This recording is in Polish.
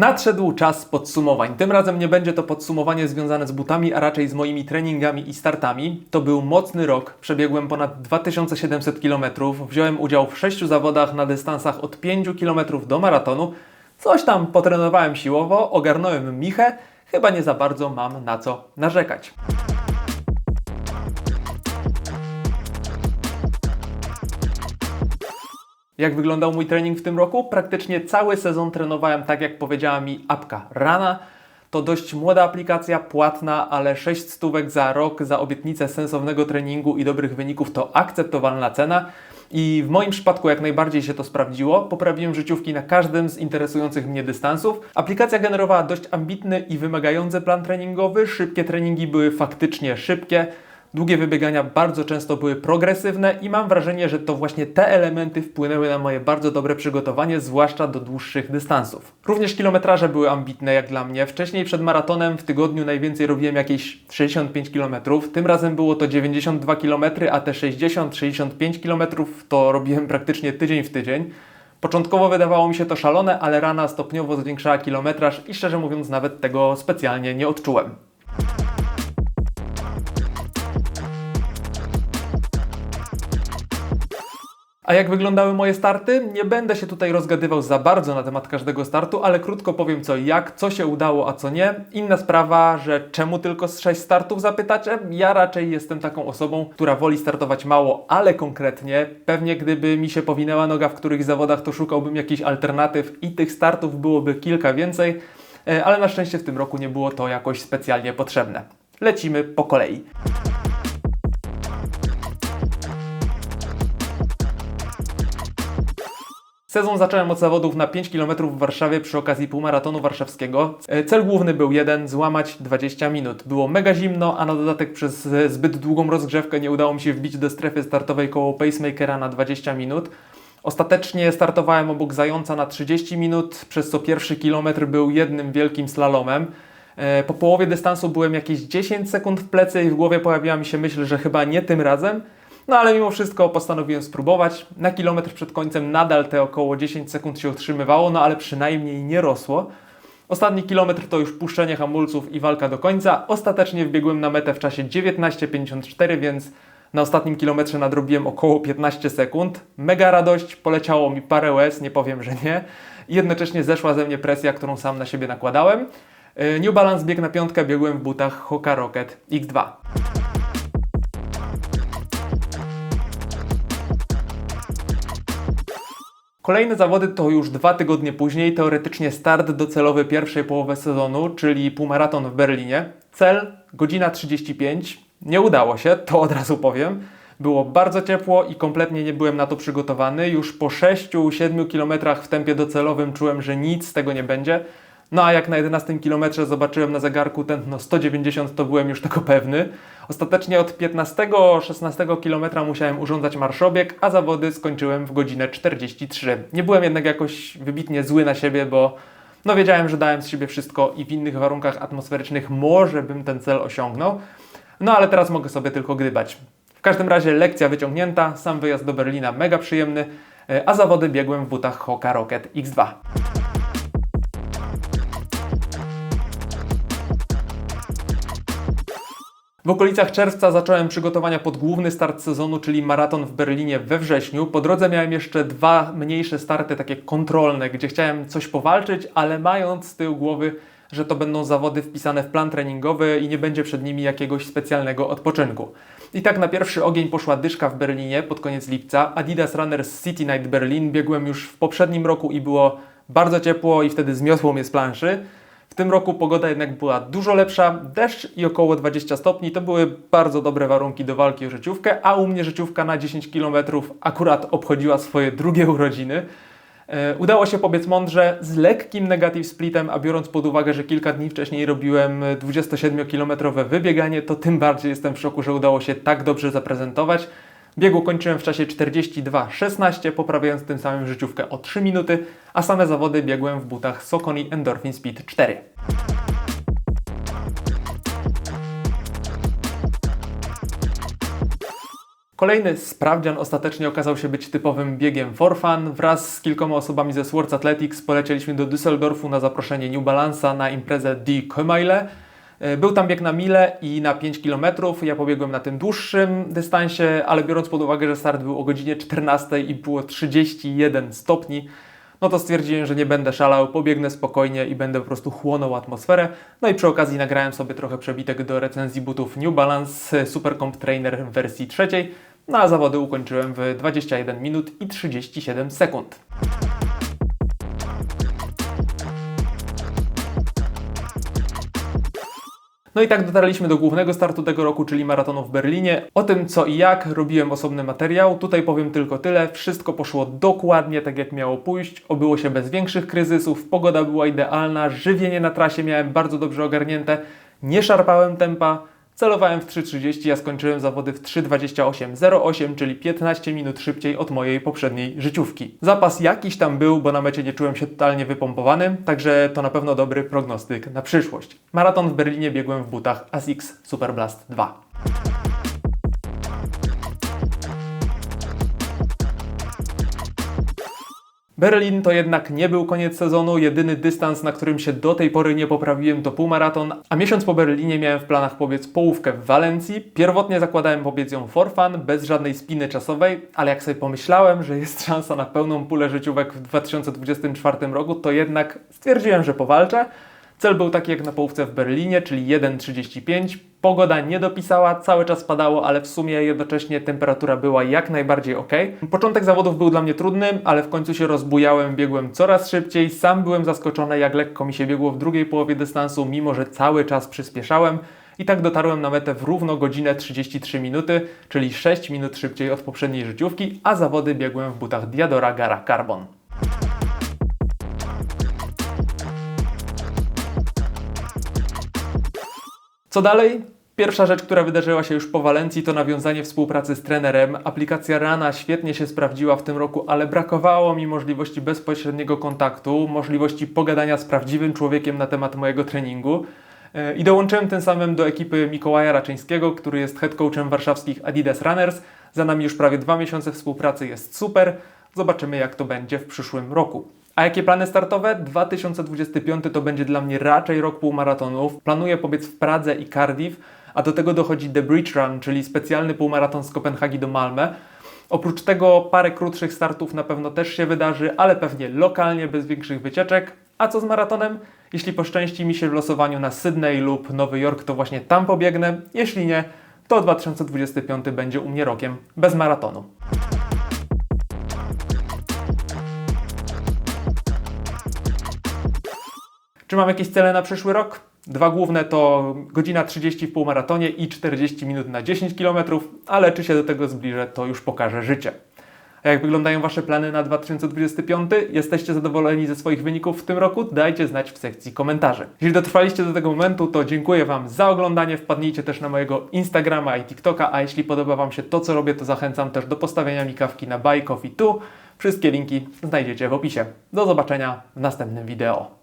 Nadszedł czas podsumowań. Tym razem nie będzie to podsumowanie związane z butami, a raczej z moimi treningami i startami. To był mocny rok. Przebiegłem ponad 2700 km. Wziąłem udział w sześciu zawodach na dystansach od 5 km do maratonu. Coś tam potrenowałem siłowo, ogarnąłem michę. Chyba nie za bardzo mam na co narzekać. Jak wyglądał mój trening w tym roku? Praktycznie cały sezon trenowałem tak, jak powiedziała mi apka Rana. To dość młoda aplikacja, płatna, ale 6 stówek za rok za obietnicę sensownego treningu i dobrych wyników to akceptowalna cena. I w moim przypadku jak najbardziej się to sprawdziło. Poprawiłem życiówki na każdym z interesujących mnie dystansów. Aplikacja generowała dość ambitny i wymagający plan treningowy. Szybkie treningi były faktycznie szybkie. Długie wybiegania bardzo często były progresywne i mam wrażenie, że to właśnie te elementy wpłynęły na moje bardzo dobre przygotowanie, zwłaszcza do dłuższych dystansów. Również kilometraże były ambitne jak dla mnie. Wcześniej przed maratonem w tygodniu najwięcej robiłem jakieś 65 km. Tym razem było to 92 km, a te 60-65 km to robiłem praktycznie tydzień w tydzień. Początkowo wydawało mi się to szalone, ale rana stopniowo zwiększała kilometraż i szczerze mówiąc nawet tego specjalnie nie odczułem. A jak wyglądały moje starty? Nie będę się tutaj rozgadywał za bardzo na temat każdego startu, ale krótko powiem co jak, co się udało, a co nie. Inna sprawa, że czemu tylko z 6 startów zapytacie? Ja raczej jestem taką osobą, która woli startować mało, ale konkretnie. Pewnie gdyby mi się powinęła noga w których zawodach, to szukałbym jakichś alternatyw i tych startów byłoby kilka więcej, e, ale na szczęście w tym roku nie było to jakoś specjalnie potrzebne. Lecimy po kolei. Sezon zacząłem od zawodów na 5 km w Warszawie przy okazji półmaratonu warszawskiego. E, Cel główny był jeden, złamać 20 minut. Było mega zimno, a na dodatek przez e, zbyt długą rozgrzewkę nie udało mi się wbić do strefy startowej koło pacemakera na 20 minut. Ostatecznie startowałem obok Zająca na 30 minut, przez co pierwszy kilometr był jednym wielkim slalomem. E, Po połowie dystansu byłem jakieś 10 sekund w plecy i w głowie pojawiła mi się myśl, że chyba nie tym razem. No ale mimo wszystko postanowiłem spróbować. Na kilometr przed końcem nadal te około 10 sekund się utrzymywało, no ale przynajmniej nie rosło. Ostatni kilometr to już puszczenie hamulców i walka do końca. Ostatecznie wbiegłem na metę w czasie 19.54, więc na ostatnim kilometrze nadrobiłem około 15 sekund. Mega radość, poleciało mi parę łez, nie powiem, że nie. I jednocześnie zeszła ze mnie presja, którą sam na siebie nakładałem. Yy, New Balance bieg na piątkę biegłem w butach Hoka Rocket X2. Kolejne zawody to już dwa tygodnie później, teoretycznie start docelowy pierwszej połowy sezonu, czyli półmaraton w Berlinie. Cel godzina 35. Nie udało się, to od razu powiem. Było bardzo ciepło i kompletnie nie byłem na to przygotowany. Już po 6-7 kilometrach w tempie docelowym czułem, że nic z tego nie będzie. No a jak na 11 kilometrze zobaczyłem na zegarku tętno 190, to byłem już tego pewny. Ostatecznie od 15-16 kilometra musiałem urządzać marszobieg, a zawody skończyłem w godzinę 43. Nie byłem jednak jakoś wybitnie zły na siebie, bo no wiedziałem, że dałem z siebie wszystko i w innych warunkach atmosferycznych może bym ten cel osiągnął. No ale teraz mogę sobie tylko gdybać. W każdym razie lekcja wyciągnięta, sam wyjazd do Berlina mega przyjemny, e, a zawody biegłem w butach Hoka Rocket X2. W okolicach czerwca zacząłem przygotowania pod główny start sezonu, czyli maraton w Berlinie we wrześniu. Po drodze miałem jeszcze dwa mniejsze starty, takie kontrolne, gdzie chciałem coś powalczyć, ale mając z tyłu głowy, że to będą zawody wpisane w plan treningowy i nie będzie przed nimi jakiegoś specjalnego odpoczynku. I tak na pierwszy ogień poszła dyszka w Berlinie pod koniec lipca. Adidas Runners City Night Berlin biegłem już w poprzednim roku i było bardzo ciepło i wtedy zmiotło mnie z planszy. W tym roku pogoda jednak była dużo lepsza, deszcz i około 20 stopni to były bardzo dobre warunki do walki o życiówkę, a u mnie życiówka na 10 km akurat obchodziła swoje drugie urodziny. E, Udało się pobiec mądrze z lekkim negative splitem, a biorąc pod uwagę, że kilka dni wcześniej robiłem 27-kilometrowe wybieganie, to tym bardziej jestem w szoku, że udało się tak dobrze zaprezentować. Biegu kończyłem w czasie 42.16, poprawiając tym samym życiówkę o 3 minuty, a same zawody biegłem w butach Sokoni Endorphin Speed 4. Kolejny sprawdzian ostatecznie okazał się być typowym biegiem for fun. Wraz z kilkoma osobami ze Swords Athletics polecieliśmy do Düsseldorfu na zaproszenie New Balance'a na imprezę Die Kömeile. E, Był tam bieg na milę i na 5 km. Ja pobiegłem na tym dłuższym dystansie, ale biorąc pod uwagę, że start był o godzinie 14 i było 31 stopni, no to stwierdziłem, że nie będę szalał, pobiegnę spokojnie i będę po prostu chłonął atmosferę. No i przy okazji nagrałem sobie trochę przebitek do recenzji butów New Balance Super Comp Trainer w wersji trzeciej, no a zawody ukończyłem w 21 minut i 37 sekund. No i tak dotarliśmy do głównego startu tego roku, czyli maratonu w Berlinie. O tym co i jak robiłem osobny materiał. Tutaj powiem tylko tyle. Wszystko poszło dokładnie tak jak miało pójść. Obyło się bez większych kryzysów. Pogoda była idealna. Żywienie na trasie miałem bardzo dobrze ogarnięte. Nie szarpałem tempa. Celowałem w 3.30, a skończyłem zawody w 3.28.08, czyli 15 minut szybciej od mojej poprzedniej życiówki. Zapas jakiś tam był, bo na mecie nie czułem się totalnie wypompowany, także to na pewno dobry prognostyk na przyszłość. Maraton w Berlinie biegłem w butach ASICS Superblast 2. Berlin to jednak nie był koniec sezonu. Jedyny dystans, na którym się do tej pory nie poprawiłem, to półmaraton, a miesiąc po Berlinie miałem w planach pobiec połówkę w Walencji. Pierwotnie zakładałem pobiec ją for fun, bez żadnej spiny czasowej, ale jak sobie pomyślałem, że jest szansa na pełną pulę życiówek w 2024 roku, to jednak stwierdziłem, że powalczę. Cel był taki jak na połówce w Berlinie, czyli 1,35. Pogoda nie dopisała, cały czas padało, ale w sumie jednocześnie temperatura była jak najbardziej ok. Początek zawodów był dla mnie trudny, ale w końcu się rozbujałem, biegłem coraz szybciej. Sam byłem zaskoczony, jak lekko mi się biegło w drugiej połowie dystansu, mimo że cały czas przyspieszałem. I tak dotarłem na metę w równo godzinę 33 minuty, czyli 6 minut szybciej od poprzedniej życiówki, a zawody biegłem w butach Diadora Gara Carbon. Co dalej? Pierwsza rzecz, która wydarzyła się już po Walencji, to nawiązanie współpracy z trenerem. Aplikacja Rana świetnie się sprawdziła w tym roku, ale brakowało mi możliwości bezpośredniego kontaktu, możliwości pogadania z prawdziwym człowiekiem na temat mojego treningu. E, I dołączyłem tym samym do ekipy Mikołaja Raczyńskiego, który jest head coachem warszawskich Adidas Runners. Za nami już prawie dwa miesiące współpracy, jest super. Zobaczymy, jak to będzie w przyszłym roku. A jakie plany startowe? 2025 to będzie dla mnie raczej rok półmaratonów. Planuję pobiec w Pradze i Cardiff, a do tego dochodzi The Bridge Run, czyli specjalny półmaraton z Kopenhagi do Malmę. Oprócz tego parę krótszych startów na pewno też się wydarzy, ale pewnie lokalnie, bez większych wycieczek. A co z maratonem? Jeśli poszczęści mi się w losowaniu na Sydney lub Nowy Jork, to właśnie tam pobiegnę. Jeśli nie, to 2025 będzie u mnie rokiem bez maratonu. Czy mam jakieś cele na przyszły rok? Dwa główne to godzina 30 w półmaratonie i 40 minut na 10 km, ale czy się do tego zbliżę, to już pokaże życie. A jak wyglądają Wasze plany na 2025? Jesteście zadowoleni ze swoich wyników w tym roku? Dajcie znać w sekcji komentarzy. Jeśli dotrwaliście do tego momentu, to dziękuję Wam za oglądanie. Wpadnijcie też na mojego Instagrama i TikToka, a jeśli podoba Wam się to, co robię, to zachęcam też do postawienia mi kawki na Buy Coffee Tu. Wszystkie linki znajdziecie w opisie. Do zobaczenia w następnym wideo.